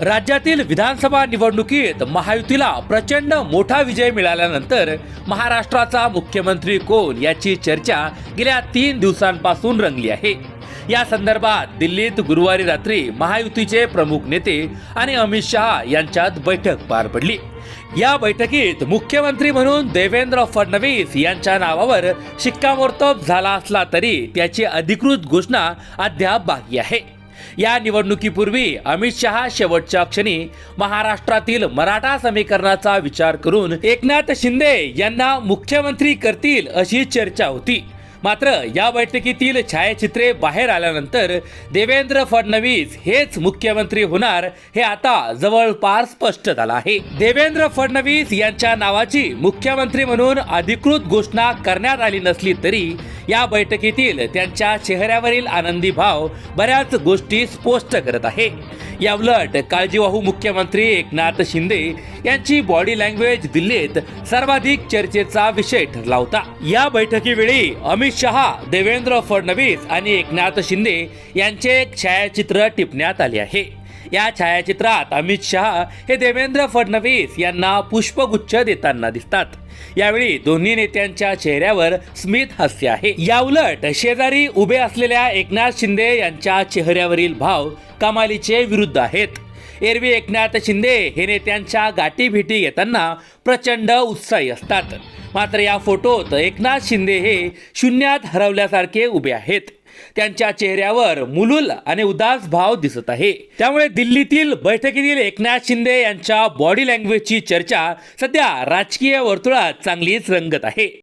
राज्यातील विधानसभा निवडणुकीत महायुतीला प्रचंड मोठा विजय मिळाल्यानंतर महाराष्ट्राचा मुख्यमंत्री कोण याची चर्चा गेल्या तीन दिवसांपासून रंगली आहे. या संदर्भात दिल्लीत गुरुवारी रात्री महायुतीचे प्रमुख नेते आणि अमित शहा यांच्यात बैठक पार पडली. या बैठकीत मुख्यमंत्री म्हणून देवेंद्र फडणवीस यांच्या नावावर शिक्कामोर्तब झाला असला तरी त्याची अधिकृत घोषणा अद्याप बाकी आहे. या निवडणुकीपूर्वी अमित शहा शेवटच्या क्षणी महाराष्ट्रातील मराठा समीकरणाचा विचार करून एकनाथ शिंदे यांना मुख्यमंत्री करतील अशी चर्चा होती. मात्र या बैठकीतील छायाचित्रे बाहेर आल्यानंतर देवेंद्र फडणवीस हेच मुख्यमंत्री होणार हे आता जवळपास स्पष्ट झालं आहे. देवेंद्र फडणवीस यांच्या नावाची मुख्यमंत्री म्हणून अधिकृत घोषणा करण्यात आली नसली तरी या बैठकीतील त्यांच्या चेहऱ्यावरील आनंदी भाव बऱ्याच गोष्टी स्पष्ट करत आहे. याउलट काळजीवाहू मुख्यमंत्री एकनाथ शिंदे यांची बॉडी लँग्वेज दिल्लीत सर्वाधिक चर्चेचा विषय ठरला होता. या बैठकीवेळी अमित शहा देवेंद्र फडणवीस आणि एकनाथ शिंदे यांचे एक छायाचित्र टिपण्यात आले आहे. या छायाचित्रात अमित शहा हे देवेंद्र फडणवीस यांना पुष्पगुच्छ देताना दिसतात. यावेळी दोन्ही नेत्यांच्या चेहऱ्यावर स्मित हास्य आहे. याउलट शेजारी उभे असलेल्या एकनाथ शिंदे यांच्या चेहऱ्यावरील भाव कमालीचे विरुद्ध आहेत. एरवी एकनाथ शिंदे हे नेत्यांच्या गाठीभेटी घेताना प्रचंड उत्साही असतात. मात्र या फोटोत एकनाथ शिंदे हे शून्यात हरवल्यासारखे उभे आहेत. त्यांच्या चेहऱ्यावर मुलुल आणि उदास भाव दिसत आहे. त्यामुळे दिल्लीतील बैठकीतील एकनाथ शिंदे यांच्या बॉडी लँग्वेजची चर्चा सध्या राजकीय वर्तुळात चांगलीच रंगत आहे.